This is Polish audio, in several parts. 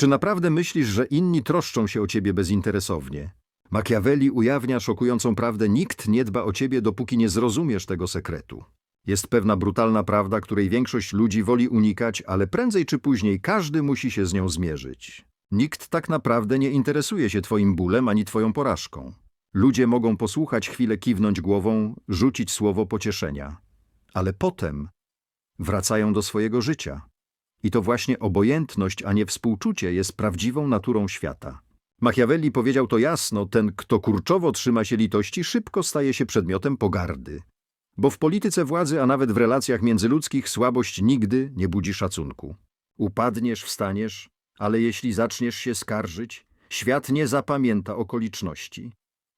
Czy naprawdę myślisz, że inni troszczą się o ciebie bezinteresownie? Machiavelli ujawnia szokującą prawdę: nikt nie dba o ciebie, dopóki nie zrozumiesz tego sekretu. Jest pewna brutalna prawda, której większość ludzi woli unikać, ale prędzej czy później każdy musi się z nią zmierzyć. Nikt tak naprawdę nie interesuje się twoim bólem ani twoją porażką. Ludzie mogą posłuchać chwilę, kiwnąć głową, rzucić słowo pocieszenia, ale potem wracają do swojego życia. I to właśnie obojętność, a nie współczucie jest prawdziwą naturą świata. Machiavelli powiedział to jasno, ten, kto kurczowo trzyma się litości, szybko staje się przedmiotem pogardy. Bo w polityce władzy, a nawet w relacjach międzyludzkich, słabość nigdy nie budzi szacunku. Upadniesz, wstaniesz, ale jeśli zaczniesz się skarżyć, świat nie zapamięta okoliczności.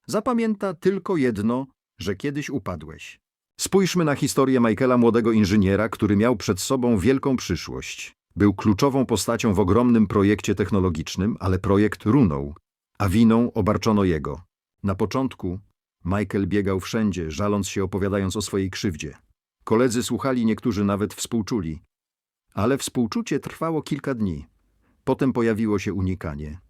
Zapamięta tylko jedno, że kiedyś upadłeś. Spójrzmy na historię Michaela, młodego inżyniera, który miał przed sobą wielką przyszłość. Był kluczową postacią w ogromnym projekcie technologicznym, ale projekt runął, a winą obarczono jego. Na początku Michael biegał wszędzie, żaląc się opowiadając o swojej krzywdzie. Koledzy słuchali, niektórzy nawet współczuli. Ale współczucie trwało kilka dni. Potem pojawiło się unikanie.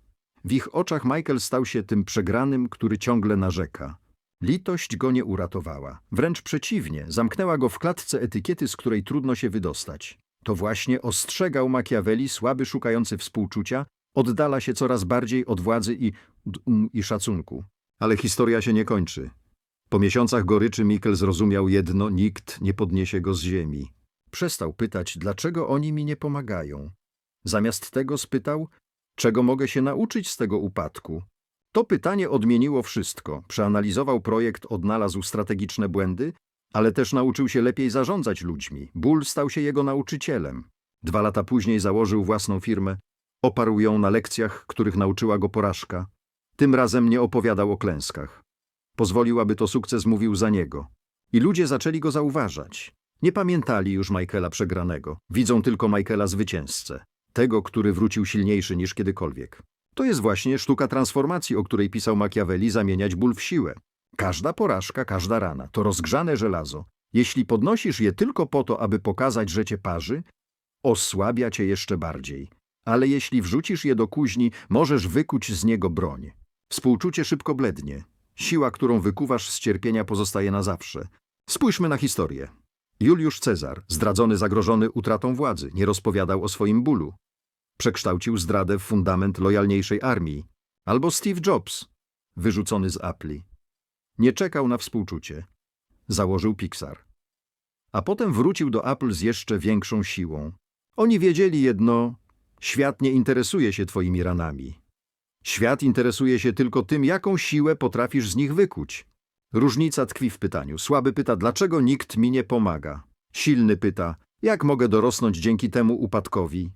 W ich oczach Michael stał się tym przegranym, który ciągle narzeka. Litość go nie uratowała. Wręcz przeciwnie, zamknęła go w klatce etykiety, z której trudno się wydostać. To właśnie ostrzegał Machiavelli, słaby szukający współczucia, oddala się coraz bardziej od władzy i, i szacunku. Ale historia się nie kończy. Po miesiącach goryczy Mikkel zrozumiał jedno, nikt nie podniesie go z ziemi. Przestał pytać, dlaczego oni mi nie pomagają. Zamiast tego spytał, czego mogę się nauczyć z tego upadku. To pytanie odmieniło wszystko. Przeanalizował projekt, odnalazł strategiczne błędy, ale też nauczył się lepiej zarządzać ludźmi. Bull stał się jego nauczycielem. Dwa lata później założył własną firmę. Oparł ją na lekcjach, których nauczyła go porażka. Tym razem nie opowiadał o klęskach. Pozwolił, aby to sukces mówił za niego. I ludzie zaczęli go zauważać. Nie pamiętali już Michaela przegranego. Widzą tylko Michaela zwycięzcę. Tego, który wrócił silniejszy niż kiedykolwiek. To jest właśnie sztuka transformacji, o której pisał Machiavelli, zamieniać ból w siłę. Każda porażka, każda rana to rozgrzane żelazo. Jeśli podnosisz je tylko po to, aby pokazać, że cię parzy, osłabia cię jeszcze bardziej. Ale jeśli wrzucisz je do kuźni, możesz wykuć z niego broń. Współczucie szybko blednie. Siła, którą wykuwasz z cierpienia, pozostaje na zawsze. Spójrzmy na historię. Juliusz Cezar, zdradzony, zagrożony utratą władzy, nie rozpowiadał o swoim bólu. Przekształcił zdradę w fundament lojalniejszej armii. Albo Steve Jobs, wyrzucony z Apple'i. Nie czekał na współczucie. Założył Pixar. A potem wrócił do Apple z jeszcze większą siłą. Oni wiedzieli jedno, świat nie interesuje się twoimi ranami. Świat interesuje się tylko tym, jaką siłę potrafisz z nich wykuć. Różnica tkwi w pytaniu. Słaby pyta, dlaczego nikt mi nie pomaga. Silny pyta, jak mogę dorosnąć dzięki temu upadkowi.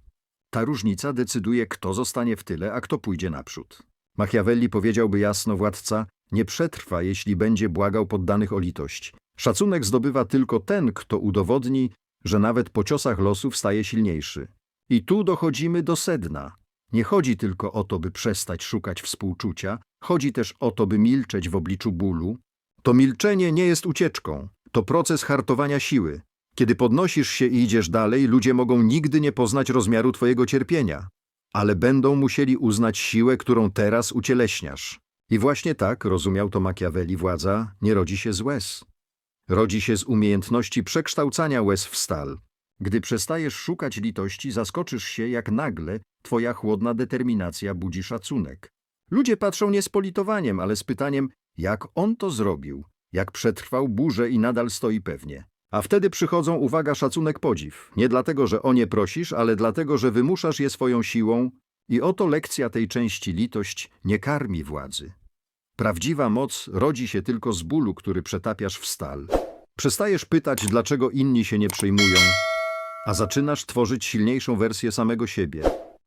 Ta różnica decyduje, kto zostanie w tyle, a kto pójdzie naprzód. Machiavelli powiedziałby jasno, władca nie przetrwa, jeśli będzie błagał poddanych o litość. Szacunek zdobywa tylko ten, kto udowodni, że nawet po ciosach losów staje silniejszy. I tu dochodzimy do sedna. Nie chodzi tylko o to, by przestać szukać współczucia, chodzi też o to, by milczeć w obliczu bólu. To milczenie nie jest ucieczką, to proces hartowania siły. Kiedy podnosisz się i idziesz dalej, ludzie mogą nigdy nie poznać rozmiaru twojego cierpienia, ale będą musieli uznać siłę, którą teraz ucieleśniasz. I właśnie tak, rozumiał to Machiavelli, władza nie rodzi się z łez. Rodzi się z umiejętności przekształcania łez w stal. Gdy przestajesz szukać litości, zaskoczysz się, jak nagle twoja chłodna determinacja budzi szacunek. Ludzie patrzą nie z politowaniem, ale z pytaniem, jak on to zrobił, jak przetrwał burzę i nadal stoi pewnie. A wtedy przychodzą, uwaga, szacunek, podziw. Nie dlatego, że o nie prosisz, ale dlatego, że wymuszasz je swoją siłą i oto lekcja tej części litość nie karmi władzy. Prawdziwa moc rodzi się tylko z bólu, który przetapiasz w stal. Przestajesz pytać, dlaczego inni się nie przejmują, a zaczynasz tworzyć silniejszą wersję samego siebie.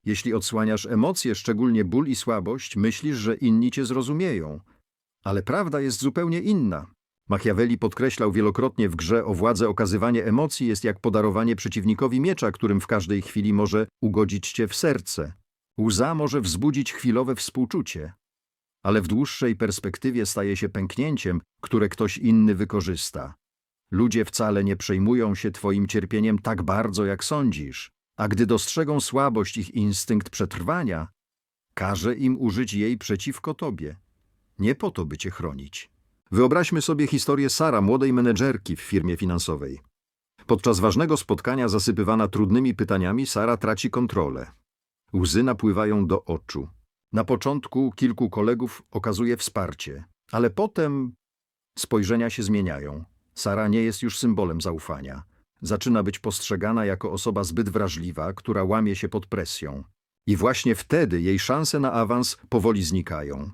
Jeśli odsłaniasz emocje, szczególnie ból i słabość, myślisz, że inni cię zrozumieją. Ale prawda jest zupełnie inna. Machiavelli podkreślał wielokrotnie w grze o władzę okazywanie emocji jest jak podarowanie przeciwnikowi miecza, którym w każdej chwili może ugodzić cię w serce. Łza może wzbudzić chwilowe współczucie, ale w dłuższej perspektywie staje się pęknięciem, które ktoś inny wykorzysta. Ludzie wcale nie przejmują się twoim cierpieniem tak bardzo, jak sądzisz, a gdy dostrzegą słabość ich instynkt przetrwania, każe im użyć jej przeciwko tobie. Nie po to, by cię chronić. Wyobraźmy sobie historię Sara, młodej menedżerki w firmie finansowej. Podczas ważnego spotkania zasypywana trudnymi pytaniami, Sara traci kontrolę. Łzy napływają do oczu. Na początku kilku kolegów okazuje wsparcie, ale potem spojrzenia się zmieniają. Sara nie jest już symbolem zaufania. Zaczyna być postrzegana jako osoba zbyt wrażliwa, która łamie się pod presją. I właśnie wtedy jej szanse na awans powoli znikają.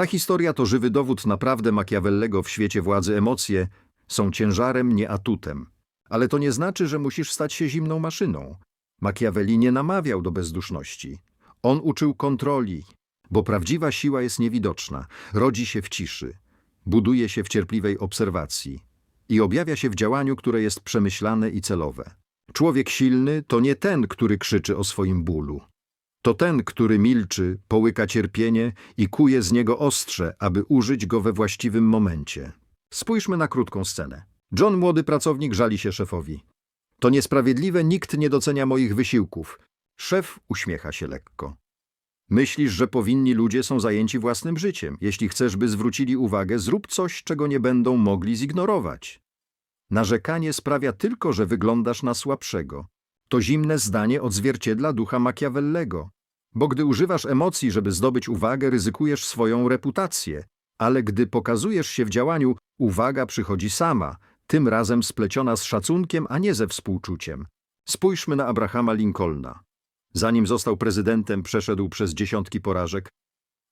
Ta historia to żywy dowód naprawdę Machiavellego w świecie władzy emocje są ciężarem, nie atutem. Ale to nie znaczy, że musisz stać się zimną maszyną. Machiavelli nie namawiał do bezduszności. On uczył kontroli, bo prawdziwa siła jest niewidoczna, rodzi się w ciszy, buduje się w cierpliwej obserwacji i objawia się w działaniu, które jest przemyślane i celowe. Człowiek silny to nie ten, który krzyczy o swoim bólu. To ten, który milczy, połyka cierpienie i kuje z niego ostrze, aby użyć go we właściwym momencie. Spójrzmy na krótką scenę. John, młody pracownik, żali się szefowi. To niesprawiedliwe, nikt nie docenia moich wysiłków. Szef uśmiecha się lekko. Myślisz, że powinni ludzie są zajęci własnym życiem. Jeśli chcesz, by zwrócili uwagę, zrób coś, czego nie będą mogli zignorować. Narzekanie sprawia tylko, że wyglądasz na słabszego. To zimne zdanie odzwierciedla ducha Machiavellego. Bo gdy używasz emocji, żeby zdobyć uwagę, ryzykujesz swoją reputację. Ale gdy pokazujesz się w działaniu, uwaga przychodzi sama, tym razem spleciona z szacunkiem, a nie ze współczuciem. Spójrzmy na Abrahama Lincolna. Zanim został prezydentem, przeszedł przez dziesiątki porażek,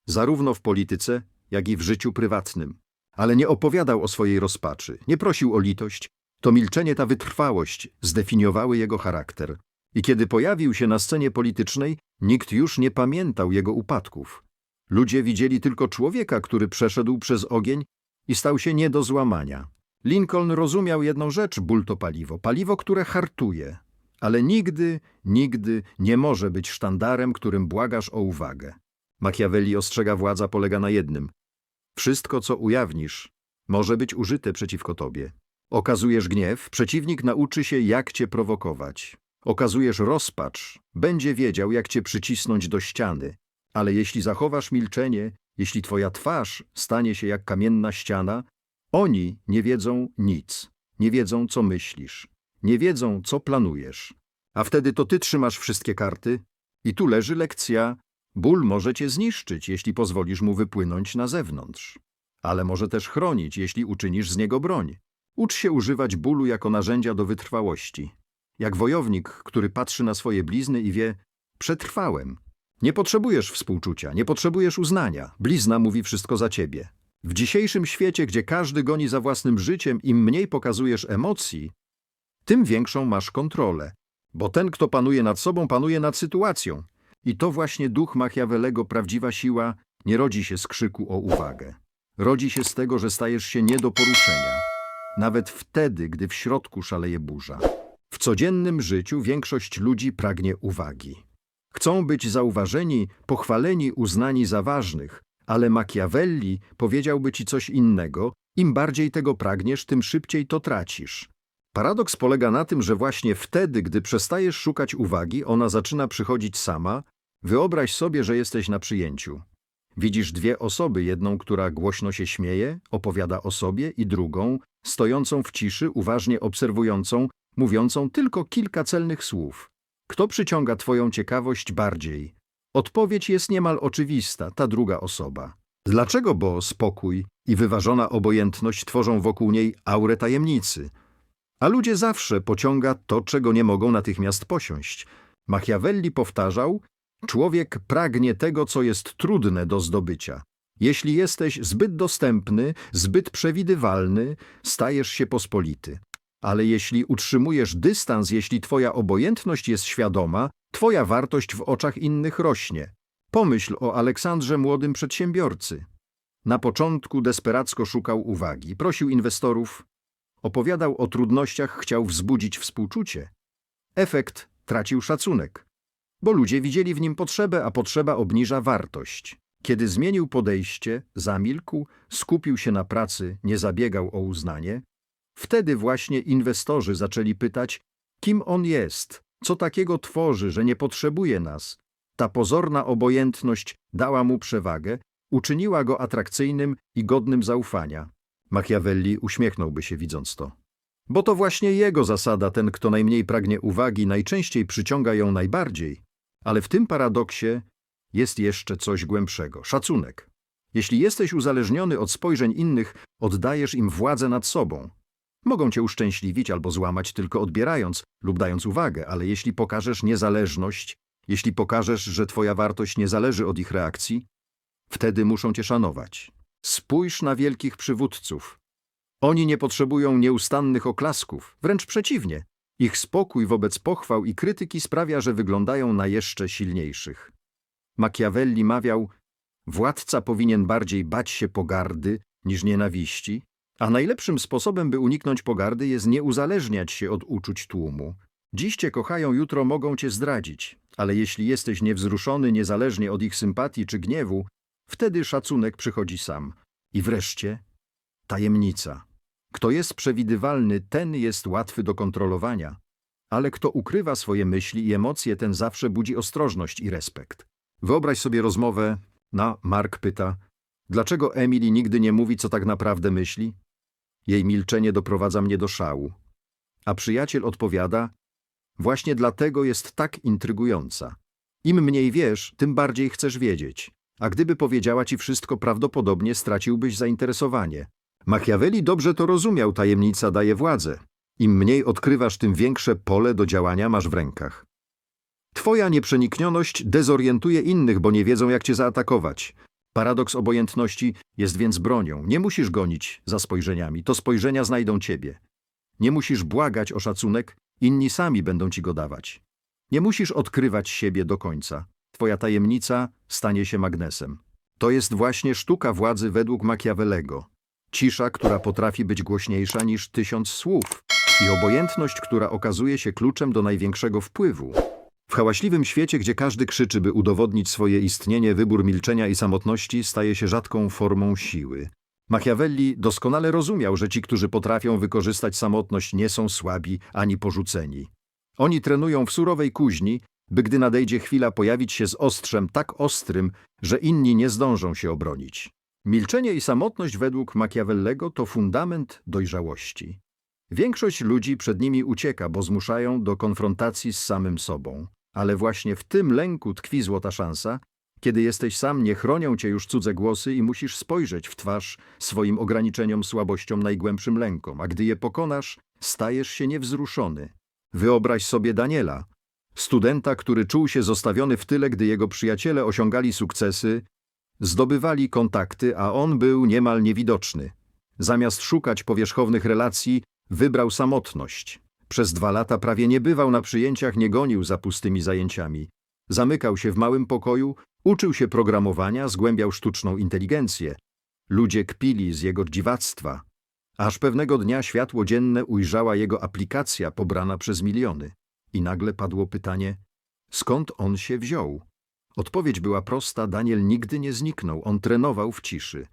zarówno w polityce, jak i w życiu prywatnym. Ale nie opowiadał o swojej rozpaczy, nie prosił o litość. To milczenie, ta wytrwałość zdefiniowały jego charakter. I kiedy pojawił się na scenie politycznej, nikt już nie pamiętał jego upadków. Ludzie widzieli tylko człowieka, który przeszedł przez ogień i stał się nie do złamania. Lincoln rozumiał jedną rzecz, ból to paliwo, paliwo, które hartuje, ale nigdy, nigdy nie może być sztandarem, którym błagasz o uwagę. Machiavelli ostrzega władza polega na jednym. Wszystko, co ujawnisz, może być użyte przeciwko tobie. Okazujesz gniew, przeciwnik nauczy się, jak cię prowokować. Okazujesz rozpacz, będzie wiedział, jak cię przycisnąć do ściany. Ale jeśli zachowasz milczenie, jeśli twoja twarz stanie się jak kamienna ściana, oni nie wiedzą nic, nie wiedzą, co myślisz, nie wiedzą, co planujesz. A wtedy to ty trzymasz wszystkie karty i tu leży lekcja. Ból może cię zniszczyć, jeśli pozwolisz mu wypłynąć na zewnątrz. Ale może też chronić, jeśli uczynisz z niego broń. Ucz się używać bólu jako narzędzia do wytrwałości. Jak wojownik, który patrzy na swoje blizny i wie, przetrwałem. Nie potrzebujesz współczucia, nie potrzebujesz uznania. Blizna mówi wszystko za ciebie. W dzisiejszym świecie, gdzie każdy goni za własnym życiem, im mniej pokazujesz emocji, tym większą masz kontrolę. Bo ten, kto panuje nad sobą, panuje nad sytuacją. I to właśnie duch Machiavellego, prawdziwa siła, nie rodzi się z krzyku o uwagę. Rodzi się z tego, że stajesz się nie do poruszenia. Nawet wtedy, gdy w środku szaleje burza. W codziennym życiu większość ludzi pragnie uwagi. Chcą być zauważeni, pochwaleni, uznani za ważnych, ale Machiavelli powiedziałby ci coś innego, im bardziej tego pragniesz, tym szybciej to tracisz. Paradoks polega na tym, że właśnie wtedy, gdy przestajesz szukać uwagi, ona zaczyna przychodzić sama. Wyobraź sobie, że jesteś na przyjęciu. Widzisz dwie osoby, jedną, która głośno się śmieje, opowiada o sobie, i drugą, stojącą w ciszy, uważnie obserwującą, mówiącą tylko kilka celnych słów. Kto przyciąga twoją ciekawość bardziej? Odpowiedź jest niemal oczywista, ta druga osoba. Dlaczego, bo spokój i wyważona obojętność tworzą wokół niej aurę tajemnicy? A ludzie zawsze pociąga to, czego nie mogą natychmiast posiąść. Machiavelli powtarzał, człowiek pragnie tego, co jest trudne do zdobycia. Jeśli jesteś zbyt dostępny, zbyt przewidywalny, stajesz się pospolity. Ale jeśli utrzymujesz dystans, jeśli twoja obojętność jest świadoma, twoja wartość w oczach innych rośnie. Pomyśl o Aleksandrze młodym przedsiębiorcy. Na początku desperacko szukał uwagi, prosił inwestorów, opowiadał o trudnościach, chciał wzbudzić współczucie. Efekt tracił szacunek, bo ludzie widzieli w nim potrzebę, a potrzeba obniża wartość. Kiedy zmienił podejście, zamilkł, skupił się na pracy, nie zabiegał o uznanie, Wtedy właśnie inwestorzy zaczęli pytać, kim on jest, Co takiego tworzy, że nie potrzebuje nas? Ta pozorna obojętność dała mu przewagę, uczyniła go atrakcyjnym i godnym zaufania. Machiavelli uśmiechnąłby się widząc to. Bo to właśnie jego zasada, ten kto najmniej pragnie uwagi, najczęściej przyciąga ją najbardziej. Ale w tym paradoksie jest jeszcze coś głębszego szacunek. Jeśli jesteś uzależniony od spojrzeń innych, oddajesz im władzę nad sobą. Mogą cię uszczęśliwić albo złamać tylko odbierając lub dając uwagę, ale jeśli pokażesz niezależność, jeśli pokażesz, że twoja wartość nie zależy od ich reakcji, wtedy muszą cię szanować. Spójrz na wielkich przywódców. Oni nie potrzebują nieustannych oklasków, wręcz przeciwnie. Ich spokój wobec pochwał i krytyki sprawia, że wyglądają na jeszcze silniejszych. Machiavelli mawiał, władca powinien bardziej bać się pogardy niż nienawiści, a najlepszym sposobem, by uniknąć pogardy jest nie uzależniać się od uczuć tłumu. Dziś cię kochają, jutro mogą cię zdradzić, ale jeśli jesteś niewzruszony niezależnie od ich sympatii czy gniewu, wtedy szacunek przychodzi sam. I wreszcie tajemnica. Kto jest przewidywalny, ten jest łatwy do kontrolowania, ale kto ukrywa swoje myśli i emocje, ten zawsze budzi ostrożność i respekt. Wyobraź sobie rozmowę, na Mark pyta, dlaczego Emily nigdy nie mówi, co tak naprawdę myśli? Jej milczenie doprowadza mnie do szału. A przyjaciel odpowiada, właśnie dlatego jest tak intrygująca. Im mniej wiesz, tym bardziej chcesz wiedzieć. A gdyby powiedziała ci wszystko, prawdopodobnie straciłbyś zainteresowanie. Machiavelli dobrze to rozumiał, tajemnica daje władzę. Im mniej odkrywasz, tym większe pole do działania masz w rękach. Twoja nieprzeniknioność dezorientuje innych, bo nie wiedzą, jak cię zaatakować. Paradoks obojętności jest więc bronią. Nie musisz gonić za spojrzeniami, to spojrzenia znajdą ciebie. Nie musisz błagać o szacunek, inni sami będą ci go dawać. Nie musisz odkrywać siebie do końca. Twoja tajemnica stanie się magnesem. To jest właśnie sztuka władzy według Machiavellego. Cisza, która potrafi być głośniejsza niż tysiąc słów i obojętność, która okazuje się kluczem do największego wpływu. W hałaśliwym świecie, gdzie każdy krzyczy, by udowodnić swoje istnienie, wybór milczenia i samotności staje się rzadką formą siły. Machiavelli doskonale rozumiał, że ci, którzy potrafią wykorzystać samotność, nie są słabi ani porzuceni. Oni trenują w surowej kuźni, by gdy nadejdzie chwila pojawić się z ostrzem tak ostrym, że inni nie zdążą się obronić. Milczenie i samotność według Machiavellego to fundament dojrzałości. Większość ludzi przed nimi ucieka, bo zmuszają do konfrontacji z samym sobą. Ale właśnie w tym lęku tkwi złota szansa, kiedy jesteś sam, nie chronią cię już cudze głosy i musisz spojrzeć w twarz swoim ograniczeniom, słabościom, najgłębszym lękom, a gdy je pokonasz, stajesz się niewzruszony. Wyobraź sobie Daniela, studenta, który czuł się zostawiony w tyle, gdy jego przyjaciele osiągali sukcesy, zdobywali kontakty, a on był niemal niewidoczny. Zamiast szukać powierzchownych relacji, wybrał samotność. Przez dwa lata prawie nie bywał na przyjęciach, nie gonił za pustymi zajęciami. Zamykał się w małym pokoju, uczył się programowania, zgłębiał sztuczną inteligencję. Ludzie kpili z jego dziwactwa. Aż pewnego dnia światło dzienne ujrzała jego aplikacja pobrana przez miliony. I nagle padło pytanie, skąd on się wziął? Odpowiedź była prosta, Daniel nigdy nie zniknął, on trenował w ciszy.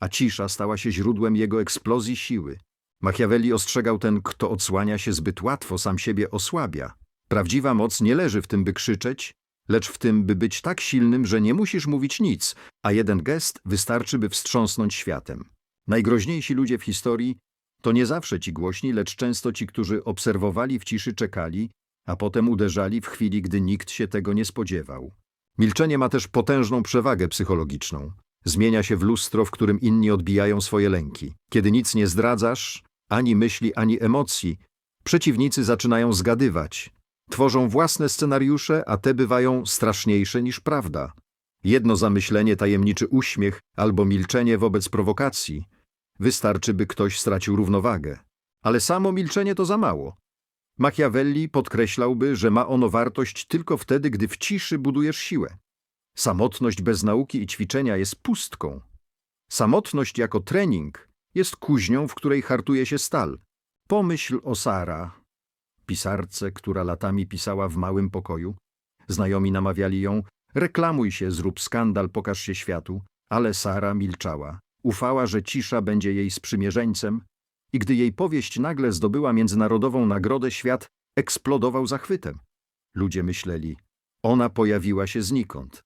A cisza stała się źródłem jego eksplozji siły. Machiavelli ostrzegał ten, kto odsłania się zbyt łatwo, sam siebie osłabia. Prawdziwa moc nie leży w tym, by krzyczeć, lecz w tym, by być tak silnym, że nie musisz mówić nic, a jeden gest wystarczy, by wstrząsnąć światem. Najgroźniejsi ludzie w historii to nie zawsze ci głośni, lecz często ci, którzy obserwowali w ciszy, czekali, a potem uderzali w chwili, gdy nikt się tego nie spodziewał. Milczenie ma też potężną przewagę psychologiczną. Zmienia się w lustro, w którym inni odbijają swoje lęki. Kiedy nic nie zdradzasz, ani myśli, ani emocji, przeciwnicy zaczynają zgadywać. Tworzą własne scenariusze, a te bywają straszniejsze niż prawda. Jedno zamyślenie, tajemniczy uśmiech albo milczenie wobec prowokacji. Wystarczy, by ktoś stracił równowagę. Ale samo milczenie to za mało. Machiavelli podkreślałby, że ma ono wartość tylko wtedy, gdy w ciszy budujesz siłę. Samotność bez nauki i ćwiczenia jest pustką. Samotność jako trening jest kuźnią, w której hartuje się stal. Pomyśl o Sara, pisarce, która latami pisała w małym pokoju. Znajomi namawiali ją, reklamuj się, zrób skandal, pokaż się światu. Ale Sara milczała. Ufała, że cisza będzie jej sprzymierzeńcem i gdy jej powieść nagle zdobyła międzynarodową nagrodę, świat eksplodował zachwytem. Ludzie myśleli, ona pojawiła się znikąd.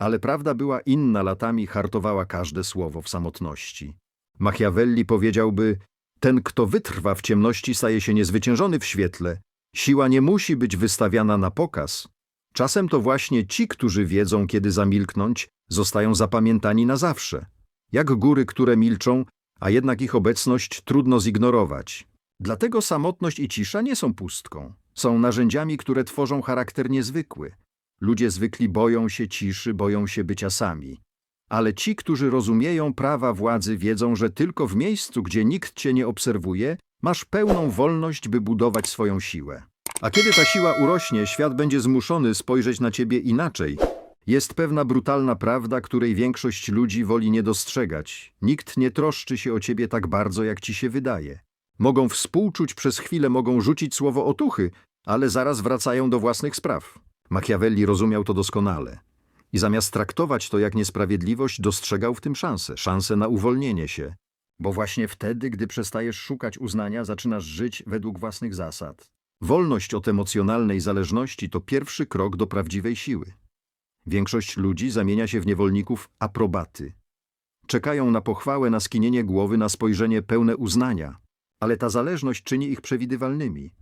Ale prawda była inna, latami hartowała każde słowo w samotności. Machiavelli powiedziałby, ten, kto wytrwa w ciemności, staje się niezwyciężony w świetle. Siła nie musi być wystawiana na pokaz. Czasem to właśnie ci, którzy wiedzą, kiedy zamilknąć, zostają zapamiętani na zawsze. Jak góry, które milczą, a jednak ich obecność trudno zignorować. Dlatego samotność i cisza nie są pustką. Są narzędziami, które tworzą charakter niezwykły. Ludzie zwykli boją się ciszy, boją się bycia sami. Ale ci, którzy rozumieją prawa władzy, wiedzą, że tylko w miejscu, gdzie nikt cię nie obserwuje, masz pełną wolność, by budować swoją siłę. A kiedy ta siła urośnie, świat będzie zmuszony spojrzeć na ciebie inaczej. Jest pewna brutalna prawda, której większość ludzi woli nie dostrzegać. Nikt nie troszczy się o ciebie tak bardzo, jak ci się wydaje. Mogą współczuć przez chwilę, mogą rzucić słowo otuchy, ale zaraz wracają do własnych spraw. Machiavelli rozumiał to doskonale. I zamiast traktować to jak niesprawiedliwość, dostrzegał w tym szansę, szansę na uwolnienie się. Bo właśnie wtedy, gdy przestajesz szukać uznania, zaczynasz żyć według własnych zasad. Wolność od emocjonalnej zależności to pierwszy krok do prawdziwej siły. Większość ludzi zamienia się w niewolników aprobaty. Czekają na pochwałę, na skinienie głowy, na spojrzenie pełne uznania. Ale ta zależność czyni ich przewidywalnymi.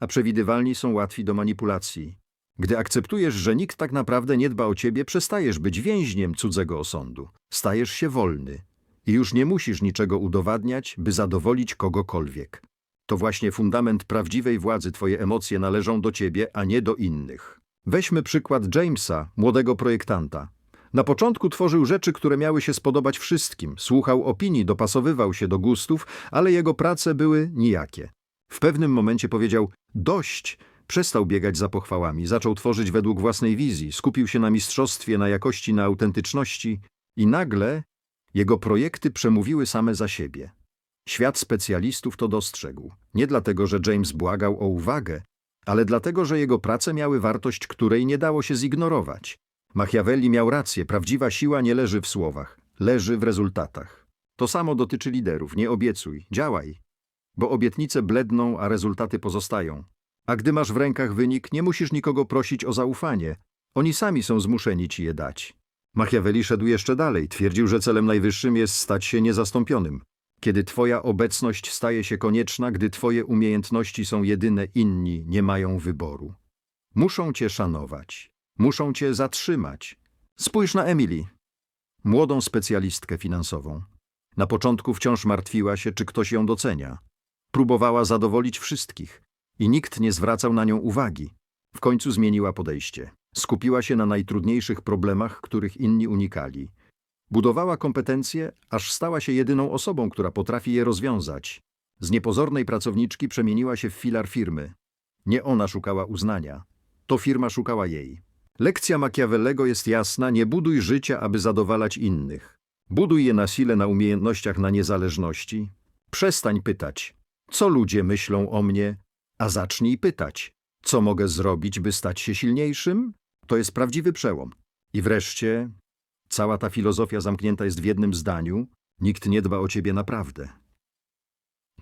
A przewidywalni są łatwi do manipulacji. Gdy akceptujesz, że nikt tak naprawdę nie dba o ciebie, przestajesz być więźniem cudzego osądu. Stajesz się wolny. I już nie musisz niczego udowadniać, by zadowolić kogokolwiek. To właśnie fundament prawdziwej władzy. Twoje emocje należą do ciebie, a nie do innych. Weźmy przykład Jamesa, młodego projektanta. Na początku tworzył rzeczy, które miały się spodobać wszystkim. Słuchał opinii, dopasowywał się do gustów, ale jego prace były nijakie. W pewnym momencie powiedział: Dość! Przestał biegać za pochwałami, zaczął tworzyć według własnej wizji, skupił się na mistrzostwie, na jakości, na autentyczności i nagle jego projekty przemówiły same za siebie. Świat specjalistów to dostrzegł. Nie dlatego, że James błagał o uwagę, ale dlatego, że jego prace miały wartość, której nie dało się zignorować. Machiavelli miał rację, prawdziwa siła nie leży w słowach, leży w rezultatach. To samo dotyczy liderów, nie obiecuj, działaj, bo obietnice bledną, a rezultaty pozostają. A gdy masz w rękach wynik, nie musisz nikogo prosić o zaufanie. Oni sami są zmuszeni ci je dać. Machiavelli szedł jeszcze dalej. Twierdził, że celem najwyższym jest stać się niezastąpionym. Kiedy twoja obecność staje się konieczna, gdy twoje umiejętności są jedyne, inni nie mają wyboru. Muszą cię szanować. Muszą cię zatrzymać. Spójrz na Emily, młodą specjalistkę finansową. Na początku wciąż martwiła się, czy ktoś ją docenia. Próbowała zadowolić wszystkich i nikt nie zwracał na nią uwagi. W końcu zmieniła podejście. Skupiła się na najtrudniejszych problemach, których inni unikali. Budowała kompetencje, aż stała się jedyną osobą, która potrafi je rozwiązać. Z niepozornej pracowniczki przemieniła się w filar firmy. Nie ona szukała uznania, to firma szukała jej. Lekcja Machiavellego jest jasna: nie buduj życia, aby zadowalać innych. Buduj je na sile, na umiejętnościach, na niezależności. Przestań pytać, co ludzie myślą o mnie, a zacznij pytać, co mogę zrobić, by stać się silniejszym? To jest prawdziwy przełom. I wreszcie, cała ta filozofia zamknięta jest w jednym zdaniu: nikt nie dba o ciebie naprawdę.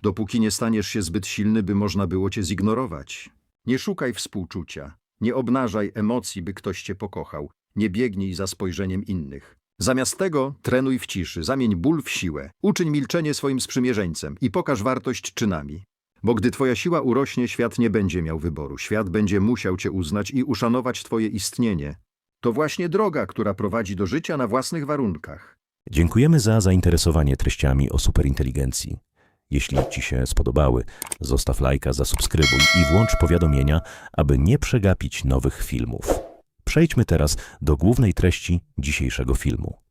Dopóki nie staniesz się zbyt silny, by można było cię zignorować. Nie szukaj współczucia, nie obnażaj emocji, by ktoś cię pokochał, nie biegnij za spojrzeniem innych. Zamiast tego trenuj w ciszy, zamień ból w siłę, uczyń milczenie swoim sprzymierzeńcem i pokaż wartość czynami. Bo gdy twoja siła urośnie, świat nie będzie miał wyboru. Świat będzie musiał cię uznać i uszanować twoje istnienie. To właśnie droga, która prowadzi do życia na własnych warunkach. Dziękujemy za zainteresowanie treściami o superinteligencji. Jeśli Ci się spodobały, zostaw lajka, zasubskrybuj i włącz powiadomienia, aby nie przegapić nowych filmów. Przejdźmy teraz do głównej treści dzisiejszego filmu.